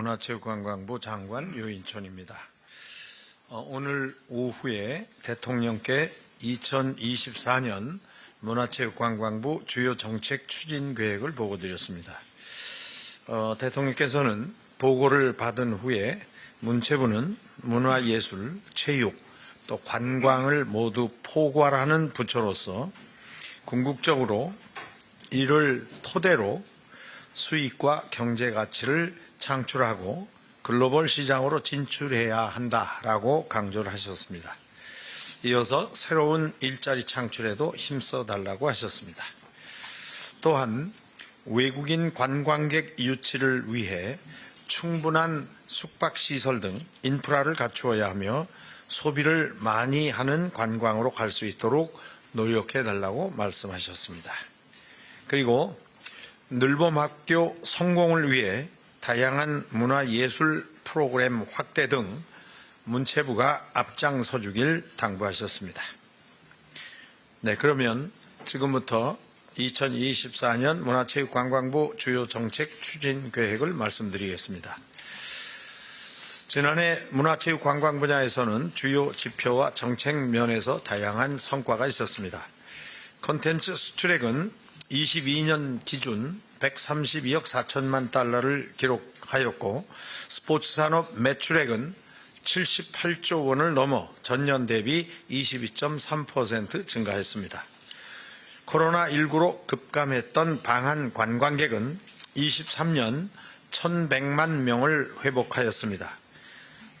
문화체육관광부 장관 유인촌입니다. 어, 오늘 오후에 대통령께 2024년 문화체육관광부 주요 정책 추진 계획을 보고드렸습니다. 어, 대통령께서는 보고를 받은 후에 문체부는 문화예술, 체육, 또 관광을 모두 포괄하는 부처로서 궁극적으로 이를 토대로 수익과 경제 가치를 창출하고 글로벌 시장으로 진출해야 한다라고 강조를 하셨습니다. 이어서 새로운 일자리 창출에도 힘써 달라고 하셨습니다. 또한 외국인 관광객 유치를 위해 충분한 숙박시설 등 인프라를 갖추어야 하며 소비를 많이 하는 관광으로 갈 수 있도록 노력해 달라고 말씀하셨습니다. 그리고 늘봄학교 성공을 위해 다양한 문화예술 프로그램 확대 등 문체부가 앞장서 주길 당부하셨습니다. 네, 그러면 지금부터 2024년 문화체육관광부 주요 정책 추진 계획을 말씀드리겠습니다. 지난해 문화체육관광 분야에서는 주요 지표와 정책 면에서 다양한 성과가 있었습니다. 컨텐츠 수출액은 22년 기준 132억 4천만 달러를 기록하였고 스포츠 산업 매출액은 78조 원을 넘어 전년 대비 22.3% 증가했습니다. 코로나19로 급감했던 방한 관광객은 23년 1100만 명을 회복하였습니다.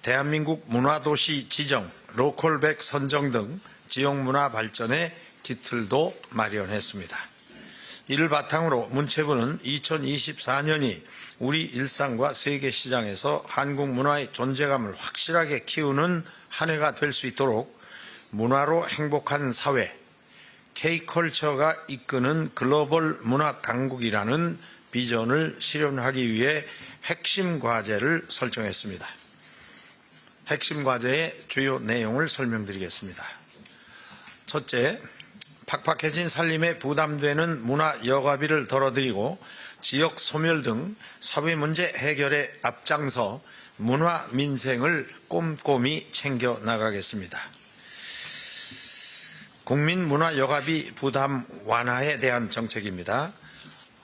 대한민국 문화도시 지정, 로컬백 선정 등 지역 문화 발전에 기틀도 마련했습니다. 이를 바탕으로 문체부는 2024년이 우리 일상과 세계 시장에서 한국 문화의 존재감을 확실하게 키우는 한 해가 될 수 있도록 문화로 행복한 사회, K컬처가 이끄는 글로벌 문화 강국이라는 비전을 실현하기 위해 핵심 과제를 설정했습니다. 핵심 과제의 주요 내용을 설명드리겠습니다. 첫째, 팍팍해진 살림에 부담되는 문화 여가비를 덜어드리고 지역 소멸 등 사회 문제 해결에 앞장서 문화 민생을 꼼꼼히 챙겨 나가겠습니다. 국민 문화 여가비 부담 완화에 대한 정책입니다.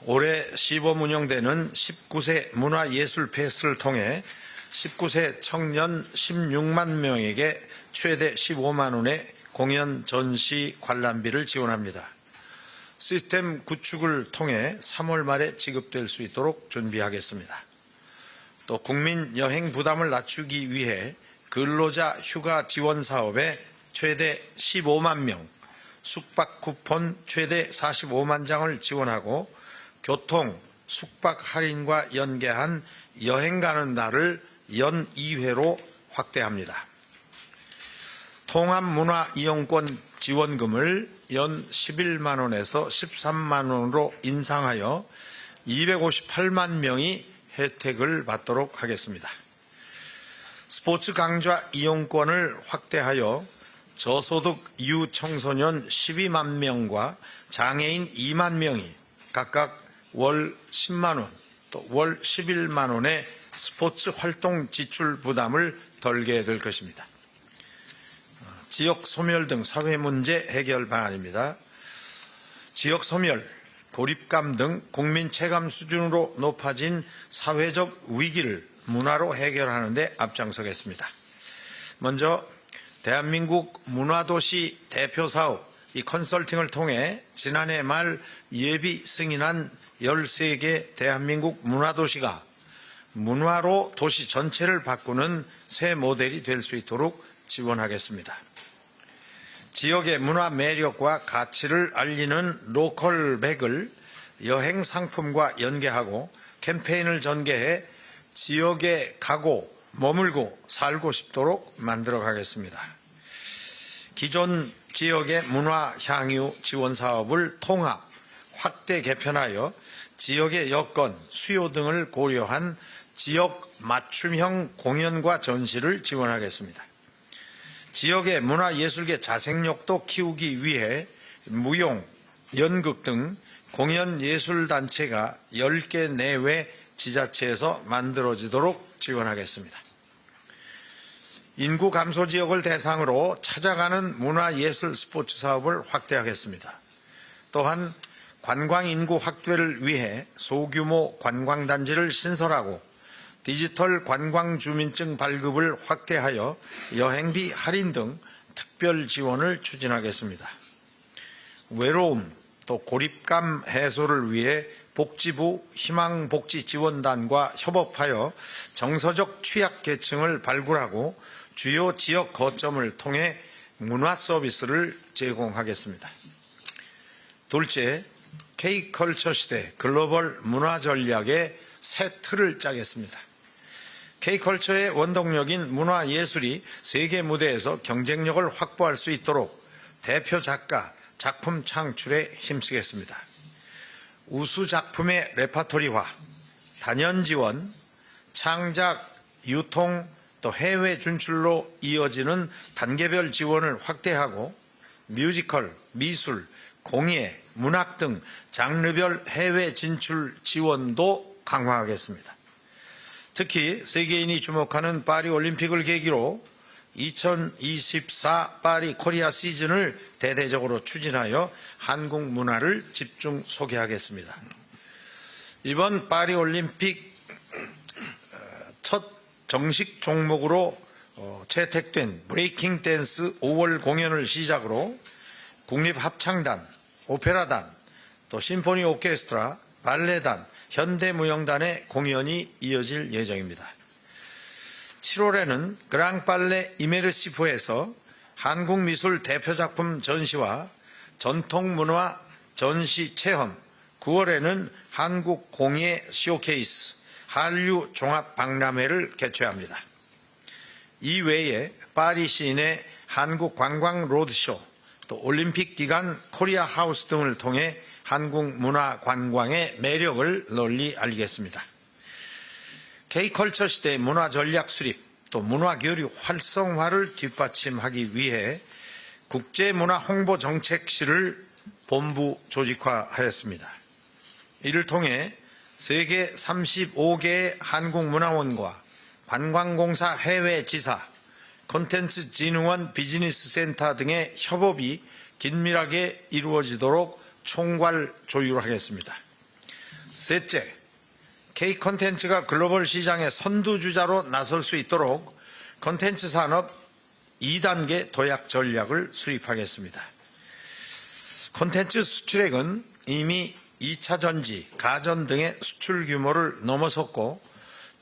올해 시범 운영되는 19세 문화예술 패스를 통해 19세 청년 16만 명에게 최대 15만 원의 공연 전시 관람비를 지원합니다. 시스템 구축을 통해 3월 말에 지급될 수 있도록 준비하겠습니다. 또 국민 여행 부담을 낮추기 위해 근로자 휴가 지원 사업에 최대 15만 명, 숙박 쿠폰 최대 45만 장을 지원하고 교통, 숙박 할인과 연계한 여행 가는 날을 연 2회로 확대합니다. 통합문화 이용권 지원금을 연 11만 원에서 13만 원으로 인상하여 258만 명이 혜택을 받도록 하겠습니다. 스포츠 강좌 이용권을 확대하여 저소득 유 청소년 12만 명과 장애인 2만 명이 각각 월 10만 원, 또 월 11만 원의 스포츠 활동 지출 부담을 덜게 될 것입니다. 지역 소멸 등 사회 문제 해결 방안입니다. 지역 소멸, 고립감 등 국민 체감 수준으로 높아진 사회적 위기를 문화로 해결하는 데 앞장서겠습니다. 먼저 대한민국 문화도시 대표 사업 이 컨설팅을 통해 지난해 말 예비 승인한 13개 대한민국 문화도시가 문화로 도시 전체를 바꾸는 새 모델이 될 수 있도록 지원하겠습니다. 지역의 문화 매력과 가치를 알리는 로컬백을 여행 상품과 연계하고 캠페인을 전개해 지역에 가고 머물고 살고 싶도록 만들어 가겠습니다. 기존 지역의 문화 향유 지원 사업을 통합, 확대 개편하여 지역의 여건, 수요 등을 고려한 지역 맞춤형 공연과 전시를 지원하겠습니다. 지역의 문화예술계 자생력도 키우기 위해 무용, 연극 등 공연예술단체가 10개 내외 지자체에서 만들어지도록 지원하겠습니다. 인구 감소 지역을 대상으로 찾아가는 문화예술 스포츠 사업을 확대하겠습니다. 또한 관광 인구 확대를 위해 소규모 관광단지를 신설하고 디지털 관광 주민증 발급을 확대하여 여행비 할인 등 특별 지원을 추진하겠습니다. 외로움 또 고립감 해소를 위해 복지부 희망복지지원단과 협업하여 정서적 취약계층을 발굴하고 주요 지역 거점을 통해 문화 서비스를 제공하겠습니다. 둘째, K컬처 시대 글로벌 문화 전략의 새 틀을 짜겠습니다. K컬처의 원동력인 문화 예술이 세계 무대에서 경쟁력을 확보할 수 있도록 대표 작가, 작품 창출에 힘쓰겠습니다. 우수 작품의 레파토리화, 단연 지원, 창작, 유통, 또 해외 진출로 이어지는 단계별 지원을 확대하고 뮤지컬, 미술, 공예, 문학 등 장르별 해외 진출 지원도 강화하겠습니다. 특히 세계인이 주목하는 파리 올림픽을 계기로 2024 파리 코리아 시즌을 대대적으로 추진하여 한국 문화를 집중 소개하겠습니다. 이번 파리 올림픽 어, 첫 정식 종목으로 어, 채택된 브레이킹 댄스 5월 공연을 시작으로 국립합창단, 오페라단, 또 심포니 오케스트라, 발레단, 현대무용단의 공연이 이어질 예정입니다. 7월에는 그랑빨레 이메르시프에서 한국미술 대표작품 전시와 전통문화 전시 체험, 9월에는 한국공예 쇼케이스, 한류 종합박람회를 개최합니다. 이외에 파리 시내 한국 관광 로드쇼, 또 올림픽 기간 코리아 하우스 등을 통해 한국 문화 관광의 매력을 널리 알리겠습니다. K컬처 시대 문화 전략 수립, 또 문화 교류 활성화를 뒷받침하기 위해 국제문화 홍보 정책실을 본부 조직화하였습니다. 이를 통해 세계 35개의 한국문화원과 관광공사 해외 지사, 콘텐츠 진흥원 비즈니스 센터 등의 협업이 긴밀하게 이루어지도록 총괄 조율하겠습니다. 셋째, K 콘텐츠가 글로벌 시장의 선두주자로 나설 수 있도록 콘텐츠 산업 2단계 도약 전략을 수립하겠습니다. 콘텐츠 수출액은 이미 2차 전지, 가전 등의 수출 규모를 넘어섰고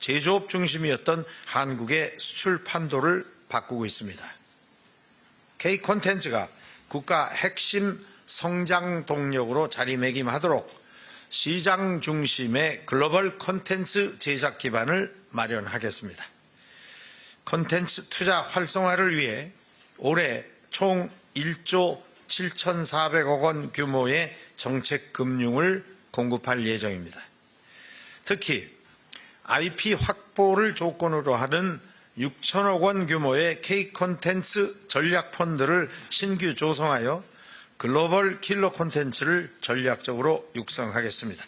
제조업 중심이었던 한국의 수출 판도를 바꾸고 있습니다. K 콘텐츠가 국가 핵심 성장 동력으로 자리매김하도록 시장 중심의 글로벌 콘텐츠 제작 기반을 마련하겠습니다. 콘텐츠 투자 활성화를 위해 올해 총 1조 7,400억 원 규모의 정책 금융을 공급할 예정입니다. 특히 IP 확보를 조건으로 하는 6천억 원 규모의 K 콘텐츠 전략 펀드를 신규 조성하여 글로벌 킬러 콘텐츠를 전략적으로 육성하겠습니다.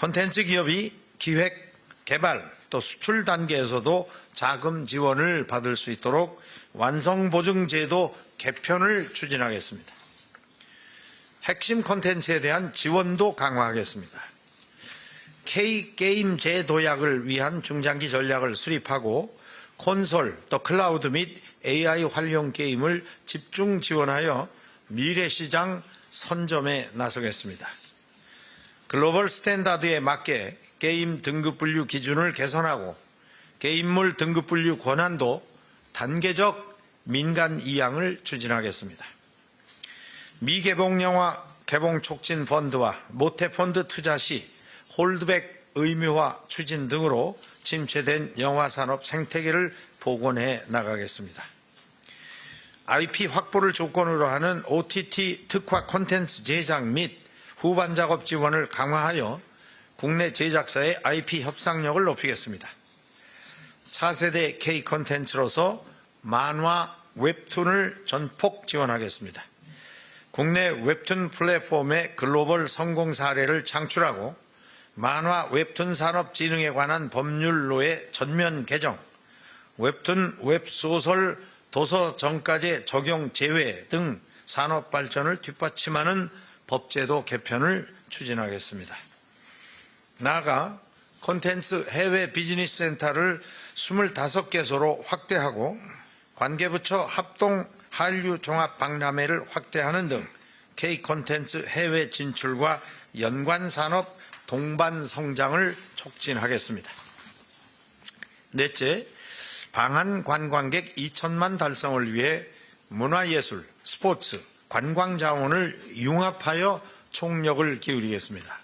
콘텐츠 기업이 기획, 개발, 또 수출 단계에서도 자금 지원을 받을 수 있도록 완성 보증 제도 개편을 추진하겠습니다. 핵심 콘텐츠에 대한 지원도 강화하겠습니다. K게임 재도약을 위한 중장기 전략을 수립하고 콘솔 또 클라우드 및 AI 활용 게임을 집중 지원하여 미래 시장 선점에 나서겠습니다. 글로벌 스탠다드에 맞게 게임 등급 분류 기준을 개선하고 게임물 등급 분류 권한도 단계적 민간 이양을 추진하겠습니다. 미개봉 영화 개봉 촉진 펀드와 모태 펀드 투자 시 홀드백 의무화 추진 등으로 침체된 영화 산업 생태계를 복원해 나가겠습니다. IP 확보를 조건으로 하는 OTT 특화 콘텐츠 제작 및 후반 작업 지원을 강화하여 국내 제작사의 IP 협상력을 높이겠습니다. 차세대 K 콘텐츠로서 만화, 웹툰을 전폭 지원하겠습니다. 국내 웹툰 플랫폼의 글로벌 성공 사례를 창출하고 만화 웹툰 산업 진흥에 관한 법률로의 전면 개정, 웹툰 웹소설 도서 정가제 적용 제외 등 산업 발전을 뒷받침하는 법제도 개편을 추진하겠습니다. 나아가 콘텐츠 해외 비즈니스 센터를 25개소로 확대하고 관계부처 합동 한류 종합 박람회를 확대하는 등 K 콘텐츠 해외 진출과 연관 산업 동반 성장을 촉진하겠습니다. 넷째, 방한 관광객 2천만 달성을 위해 문화예술, 스포츠, 관광 자원을 융합하여 총력을 기울이겠습니다.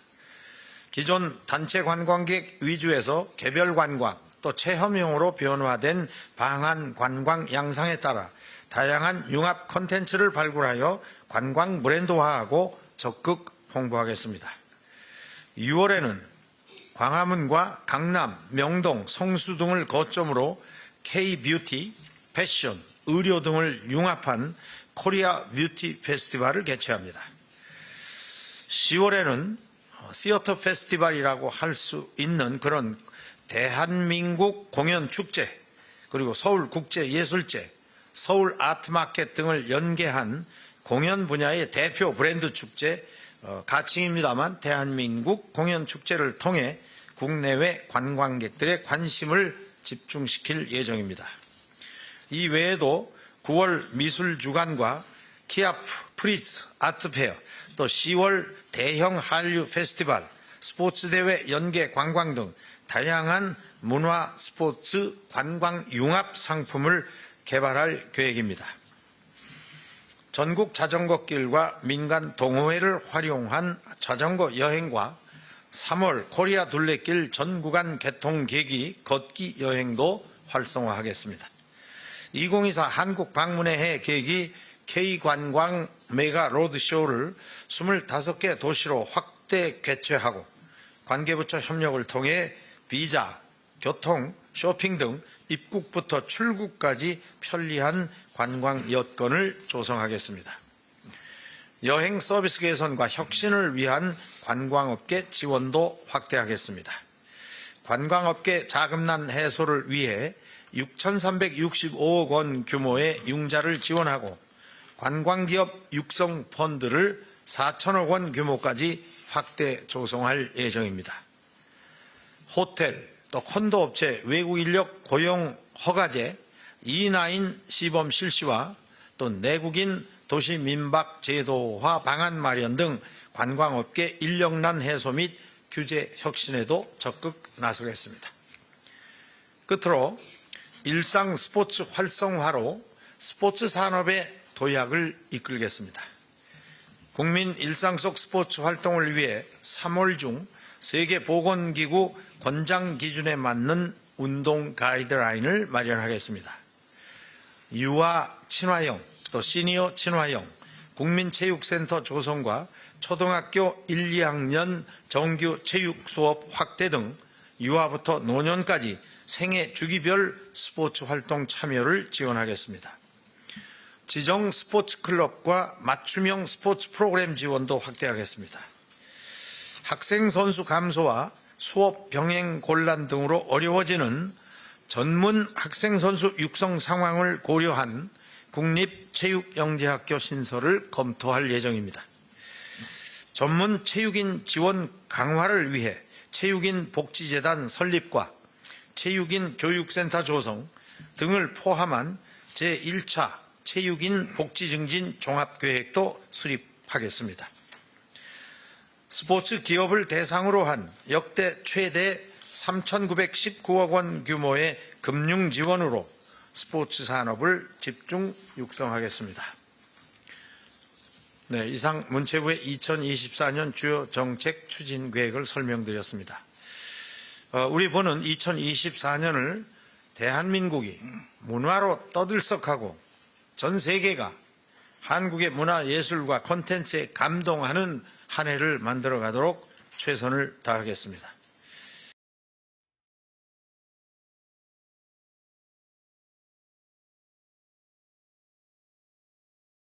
기존 단체 관광객 위주에서 개별 관광 또 체험용으로 변화된 방한 관광 양상에 따라 다양한 융합 콘텐츠를 발굴하여 관광 브랜드화하고 적극 홍보하겠습니다. 6월에는 광화문과 강남, 명동, 성수 등을 거점으로 K-뷰티, 패션, 의료 등을 융합한 코리아 뷰티 페스티벌을 개최합니다. 10월에는 시어터 페스티벌이라고 할 수 있는 그런 대한민국 공연 축제 그리고 서울 국제 예술제, 서울 아트마켓 등을 연계한 공연 분야의 대표 브랜드 축제 어, 가칭입니다만 대한민국 공연 축제를 통해 국내외 관광객들의 관심을 집중시킬 예정입니다. 이 외에도 9월 미술 주간과 키아프, 프리츠, 아트페어, 또 10월 대형 한류 페스티벌, 스포츠 대회 연계 관광 등 다양한 문화, 스포츠, 관광 융합 상품을 개발할 계획입니다. 전국 자전거 길과 민간 동호회를 활용한 자전거 여행과 3월 코리아 둘레길 전 구간 개통 계기 걷기 여행도 활성화하겠습니다. 2024 한국 방문의 해 계기 K관광 메가 로드쇼를 25개 도시로 확대 개최하고 관계부처 협력을 통해 비자, 교통, 쇼핑 등 입국부터 출국까지 편리한 관광 여건을 조성하겠습니다. 여행 서비스 개선과 혁신을 위한 관광업계 지원도 확대하겠습니다. 관광업계 자금난 해소를 위해 6,365억 원 규모의 융자를 지원하고 관광기업 육성 펀드를 4천억 원 규모까지 확대 조성할 예정입니다. 호텔, 또 콘도 업체 외국 인력 고용 허가제, E9 시범 실시와 또 내국인 도시 민박 제도화 방안 마련 등 관광업계 인력난 해소 및 규제 혁신에도 적극 나서겠습니다. 끝으로 일상 스포츠 활성화로 스포츠 산업의 도약을 이끌겠습니다. 국민 일상 속 스포츠 활동을 위해 3월 중 세계보건기구 권장 기준에 맞는 운동 가이드라인을 마련하겠습니다. 유아 친화형 또 시니어 친화형 국민체육센터 조성과 초등학교 1, 2학년 정규 체육 수업 확대 등 유아부터 노년까지 생애 주기별 스포츠 활동 참여를 지원하겠습니다. 지정 스포츠 클럽과 맞춤형 스포츠 프로그램 지원도 확대하겠습니다. 학생 선수 감소와 수업 병행 곤란 등으로 어려워지는 전문 학생 선수 육성 상황을 고려한 국립체육영재학교 신설을 검토할 예정입니다. 전문 체육인 지원 강화를 위해 체육인 복지재단 설립과 체육인 교육센터 조성 등을 포함한 제1차 체육인 복지 증진 종합계획도 수립하겠습니다. 스포츠 기업을 대상으로 한 역대 최대 3,919억 원 규모의 금융 지원으로 스포츠 산업을 집중 육성하겠습니다. 네, 이상 문체부의 2024년 주요 정책 추진 계획을 설명드렸습니다. 어, 우리 보는 2024년을 대한민국이 문화로 떠들썩하고 전 세계가 한국의 문화 예술과 콘텐츠에 감동하는 한 해를 만들어 가도록 최선을 다하겠습니다.